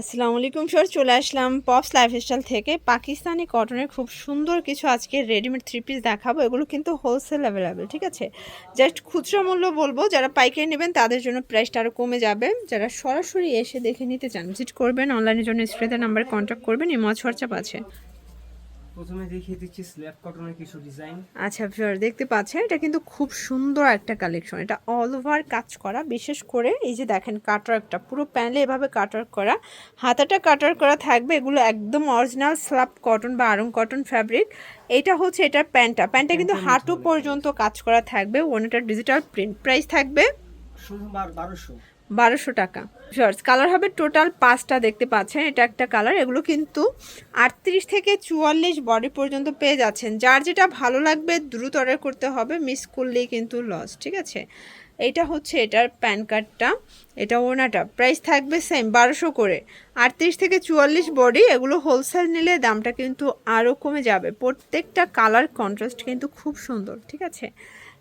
আসসালামু আলাইকুম স্যার চলে আসলাম পপস লাইফস্টাইল থেকে। পাকিস্তানি কটনের খুব সুন্দর কিছু আজকে রেডিমেড থ্রি পিস দেখাবো। এগুলো কিন্তু হোলসেল অ্যাভেলেবেল ঠিক আছে? জাস্ট খুচরো মূল্য বলব, যারা পাইকারি নেবেন তাদের জন্য প্রাইসটা আরও কমে যাবে। যারা সরাসরি এসে দেখে নিতে চান ভিজিট করবেন অনলাইনের জন্য স্ক্রিনের নাম্বারে কন্ট্যাক্ট করবেন ইমজ হোয়াটসঅ্যাপ আছে। প্রথমে দেখিয়ে দিচ্ছি স্ল্যাব কটনের কিছু ডিজাইন। আচ্ছা ভিউয়ার দেখতে পাচ্ছেন এটা কিন্তু খুব সুন্দর একটা কালেকশন। এটা অল ওভার কাজ করা বিশেষ করে এই যে দেখেন কাটওয়ার্কটা পুরো প্যানেলে এভাবে কাটওয়ার্ক করা। হাতাটা কাটওয়ার্ক করা থাকবে এগুলো একদম অরিজিনাল স্ল্যাব কটন বা আরং কটন ফ্যাব্রিক এটা হচ্ছে এটার প্যান্টটা প্যান্টটা কিন্তু হাঁটু পর্যন্ত কাজ করা থাকবে ওনাটার ডিজিটাল প্রিন্ট প্রাইস থাকবে। শুধু বারোশো। বারোশো টাকা। শর্টস কালার হবে টোটাল পাঁচটা দেখতে পাচ্ছেন, এটা একটা কালার এগুলো কিন্তু আটত্রিশ থেকে চুয়াল্লিশ বডি পর্যন্ত পেয়ে যাচ্ছেন। যার যেটা ভালো লাগবে, দ্রুত অর্ডার করতে হবে মিস করলেই কিন্তু লস ঠিক আছে? এটা হচ্ছে এটার প্যান কার্ডটা এটা ওনাটা। প্রাইস থাকবে সেম বারোশো করে। আটত্রিশ থেকে চুয়াল্লিশ বডি এগুলো হোলসেল নিলে দামটা কিন্তু আরও কমে যাবে। প্রত্যেকটা কালার কন্ট্রাস্ট কিন্তু খুব সুন্দর, ঠিক আছে?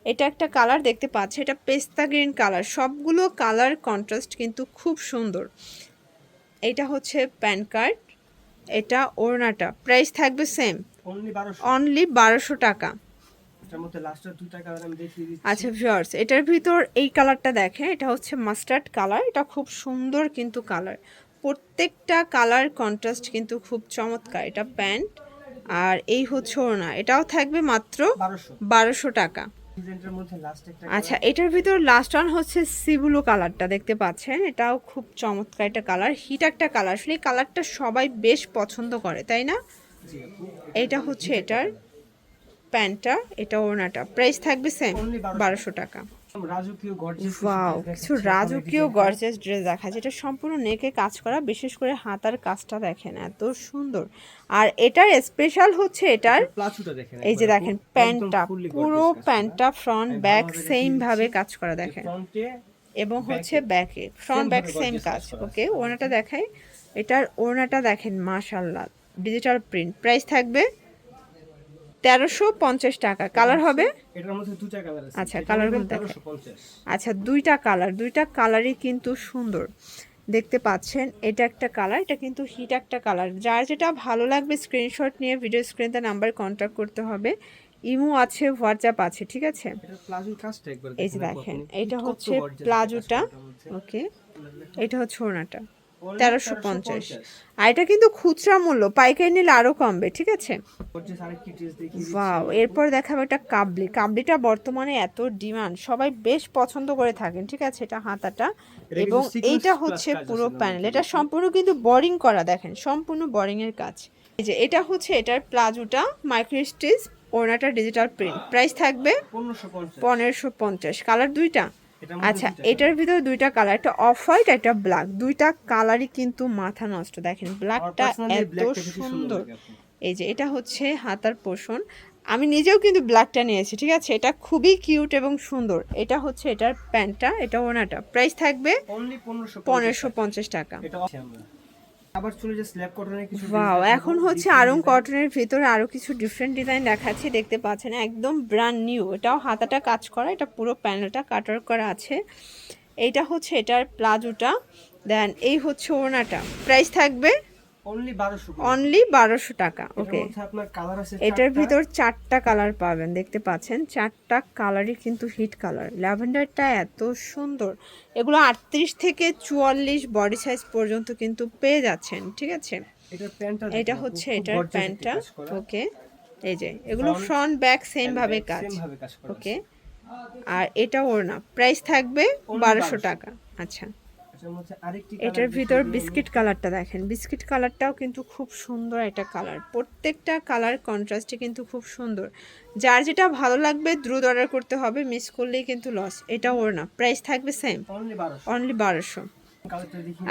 এটা একটা কালার দেখতে পাচ্ছে এটা পেস্তা গ্রিন কালার সবগুলো কালার কন্ট্রাস্ট কিন্তু খুব সুন্দর। এটা হচ্ছে প্যান কার্ড এটা ওড়নাটা। প্রাইস থাকবে সেম অনলি বারোশো। টাকা। আচ্ছা ভিউয়ার্স এটার ভিতর এই কালারটা দেখেন এটা হচ্ছে মাস্টার্ড কালার এটা খুব সুন্দর কিন্তু কালার প্রত্যেকটা কালার কন্ট্রাস্ট কিন্তু খুব চমৎকার। এটা প্যান্ট আর এই হচ্ছে ওড়না। এটাও থাকবে মাত্র বারোশো টাকা। আচ্ছা এটার ভিতর লাস্ট ওয়ান হচ্ছে সিবুলু কালারটা দেখতে পাচ্ছেন? এটাও খুব চমৎকার একটা কালার হিট একটা কালার আসলে এই কালারটা সবাই বেশ পছন্দ করে তাই না? এটা হচ্ছে এটার প্যান্টটা এটা ওনাটা প্রাইস থাকবে সেম বারোশো টাকা। ওয়াও কিছু রাজকীয় গর্জিয়াস ড্রেস দেখা যায় এটা সম্পূর্ণ নেকে কাজ করা বিশেষ করে হাতার কাজটা দেখেন এত সুন্দর। আর এটার স্পেশাল হচ্ছে এটার এই যে দেখেন প্যান্টটা পুরো প্যান্টটা ফ্রন্ট ব্যাক সেম ভাবে কাজ করা দেখেন। এবং হচ্ছে ব্যাকে ফ্রন্ট ব্যাক সেম কাজ। ওকে ওনাটা দেখাই। এটার ওনাটা দেখেন মাশাল্লাহ ডিজিটাল প্রিন্ট প্রাইস থাকবে তেরোশো পঞ্চাশ টাকা। কালার হবে? এটার মধ্যে দুইটা কালার আছে। আচ্ছা। আচ্ছা দুইটা কালার দুইটা কালারই কিন্তু সুন্দর। দেখতে পাচ্ছেন এটা একটা কালার এটা কিন্তু হিট একটা কালার যার যেটা ভালো লাগবে স্ক্রিনশট নিয়ে ভিডিও স্ক্রিনে নাম্বার কন্ট্যাক্ট করতে হবে। ইমো আছে হোয়াটসঅ্যাপ আছে ঠিক আছে? এই যে দেখেন। এটা হচ্ছে প্লাজোটা। ওকে এটা হচ্ছে ওনাটা তেরোশো পঞ্চাশ। আর এটা কিন্তু খুচরা মূল্য পাইকারি নিলে আরও কমবে ঠিক আছে। ওয়াও এরপর দেখাবো একটা কাবলি। কাবলিটা বর্তমানে এত ডিমান্ড সবাই বেশ পছন্দ করে থাকেন ঠিক আছে এটা হাতাটা। এবং এইটা হচ্ছে পুরো প্যানেল এটা সম্পূর্ণ কিন্তু বোরিং করা দেখেন সম্পূর্ণ বোরিং এর কাজ। এই যে এটা হচ্ছে এটার প্লাজোটা মাইক্রো স্টিচ ওনাটা ডিজিটাল প্রিন্ট প্রাইস থাকবে পনেরোশো পঞ্চাশ। কালার দুইটা? আচ্ছা এটার ভিতরে দুইটা কালার একটা অফ হোয়াইট একটা ব্ল্যাক দুইটা কালারই কিন্তু মাথা নষ্ট। দেখেন ব্ল্যাকটা এত সুন্দর এই যে এটা হচ্ছে হাতার পোষণ। আমি নিজেও কিন্তু ব্ল্যাকটা নিয়েছি ঠিক আছে? এটা খুবই কিউট এবং সুন্দর। এটা হচ্ছে এটার প্যান্টটা এটা ওনাটা। প্রাইস থাকবে পনেরোশো পঞ্চাশ টাকা। আবার চলে যে স্ল্যাব কটনের কিছু ওয়াও এখন হচ্ছে আরং কটনের ভিতরে আরও কিছু ডিফারেন্ট ডিজাইন দেখাচ্ছি দেখতে পাচ্ছেন একদম ব্র্যান্ড নিউ এটাও হাতাটা কাজ করা এটা পুরো প্যানেলটা কাটার করা আছে। এইটা হচ্ছে এটার প্লাজোটা। দেন এই হচ্ছে ওড়নাটা। প্রাইস থাকবে Only 1200 করে। অনলি বারোশো টাকা ওকে এটার ভিতর চারটা কালার পাবেন দেখতে পাচ্ছেন? চারটা কালারই কিন্তু হিট কালার ল্যাভেন্ডারটা এত সুন্দর। এগুলো আটত্রিশ থেকে চুয়াল্লিশ বডি সাইজ পর্যন্ত কিন্তু পেয়ে যাচ্ছেন ঠিক আছে? এটা হচ্ছে এটার প্যান্টটা ওকে? এই যে এগুলো ফ্রন্ট ব্যাক সেম ভাবে কাজ ওকে? আর এটা ওড়না। প্রাইস থাকবে বারোশো। টাকা আচ্ছা। এটার ভিতর বিস্কিট কালারটা দেখেন। বিস্কিট কালারটাও কিন্তু খুব সুন্দর একটা কালার প্রত্যেকটা কালার কন্ট্রাস্টে কিন্তু খুব সুন্দর। যার যেটা ভালো লাগবে দ্রুত অর্ডার করতে হবে মিস করলেই কিন্তু লস এটা ওর না। প্রাইস থাকবে সেম আমি। Only 1200 অনলি বারোশো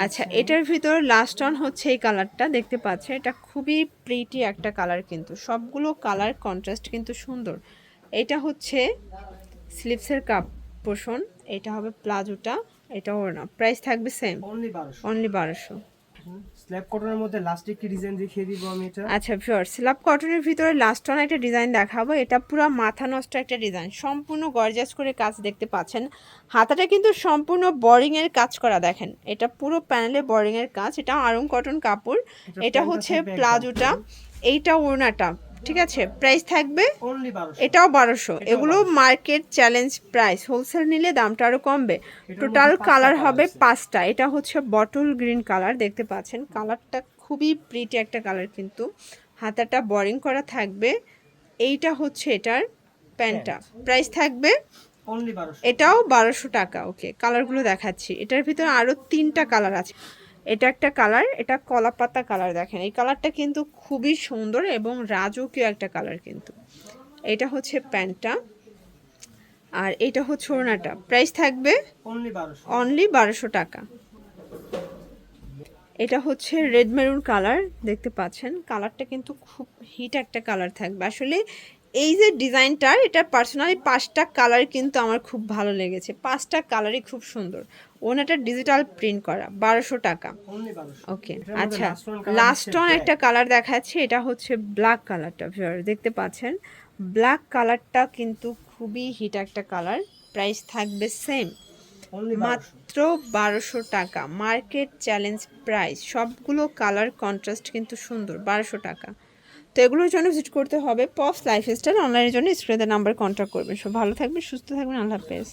আচ্ছা এটার ভিতর লাস্ট অন হচ্ছে এই কালারটা দেখতে পাচ্ছে এটা খুবই প্রিটি একটা কালার কিন্তু। সবগুলো কালার কন্ট্রাস্ট কিন্তু সুন্দর। এটা হচ্ছে স্লিপসের কাপ পোষণ এটা হবে প্লাজোটা এটা ওর না। প্রাইস থাকবে সেম Only 1200 অনলি বারোশো। স্ল্যাব কটনের মধ্যে লাস্ট একটি ডিজাইন দেখিয়ে দিব আমি এটা। আচ্ছা ভিউয়ার স্ল্যাব কটনের ভিতরে লাস্ট অন একটা ডিজাইন দেখাবো। এটা পুরো মাথা নষ্ট একটা ডিজাইন সম্পূর্ণ গর্জাস করে কাজ দেখতে পাচ্ছেন। হাতাটা কিন্তু সম্পূর্ণ বোরিং এর কাজ করা দেখেন। এটা পুরো প্যানেলে বোরিং এর কাজ। এটা আরং কটন কাপড়। এটা হচ্ছে প্লাজোটা এইটা ওড়নাটা। ঠিক আছে? প্রাইস থাকবে এটাও বারোশো। এগুলো মার্কেট চ্যালেঞ্জ প্রাইস হোলসেল নিলে দামটা আরও কমবে। টোটাল কালার হবে পাঁচটা। এটা হচ্ছে বটল গ্রিন কালার দেখতে পাচ্ছেন? কালারটা খুবই প্রিটি একটা কালার কিন্তু। হাতাটা বোরিং করা থাকবে। এইটা হচ্ছে এটার প্যান্টটা। প্রাইস থাকবে এটাও বারোশো টাকা। ওকে কালারগুলো দেখাচ্ছি। এটার ভিতরে আরও তিনটা কালার আছে। এটা একটা কালার এটা কলা পাতা কালার দেখেন। এই কালারটা কিন্তু খুবই সুন্দর এবং রাজকীয় একটা কালার কিন্তু। এটা হচ্ছে প্যান্টটা আর এটা হচ্ছে ওড়নাটা। প্রাইস থাকবে অনলি বারোশো। টাকা। এটা হচ্ছে রেড মেরুন কালার দেখতে পাচ্ছেন। কালারটা কিন্তু খুব হিট একটা কালার থাকবে। আসলে এই যে ডিজাইনটার এটা পার্সোনালি পাঁচটা কালার কিন্তু আমার খুব ভালো লেগেছে। পাঁচটা কালারই খুব সুন্দর। ওনাটা ডিজিটাল প্রিন্ট করা বারোশো টাকা। ওকে আচ্ছা। লাস্ট অন একটা কালার দেখাচ্ছে এটা হচ্ছে ব্ল্যাক কালারটা দেখতে পাচ্ছেন? ব্ল্যাক কালারটা কিন্তু খুবই হিট একটা কালার প্রাইস থাকবে সেম মাত্র বারোশো টাকা মার্কেট চ্যালেঞ্জ প্রাইস সবগুলো কালার কন্ট্রাস্ট কিন্তু সুন্দর বারোশো টাকা। তো এগুলোর জন্য ভিজিট করতে হবে। পপস লাইফস্টাইল অনলাইনের জন্য স্ক্রিনের নাম্বার কন্ট্যাক্ট করবেন। সব ভালো থাকবেন, সুস্থ থাকবেন, আল্লাহ হাফেজ।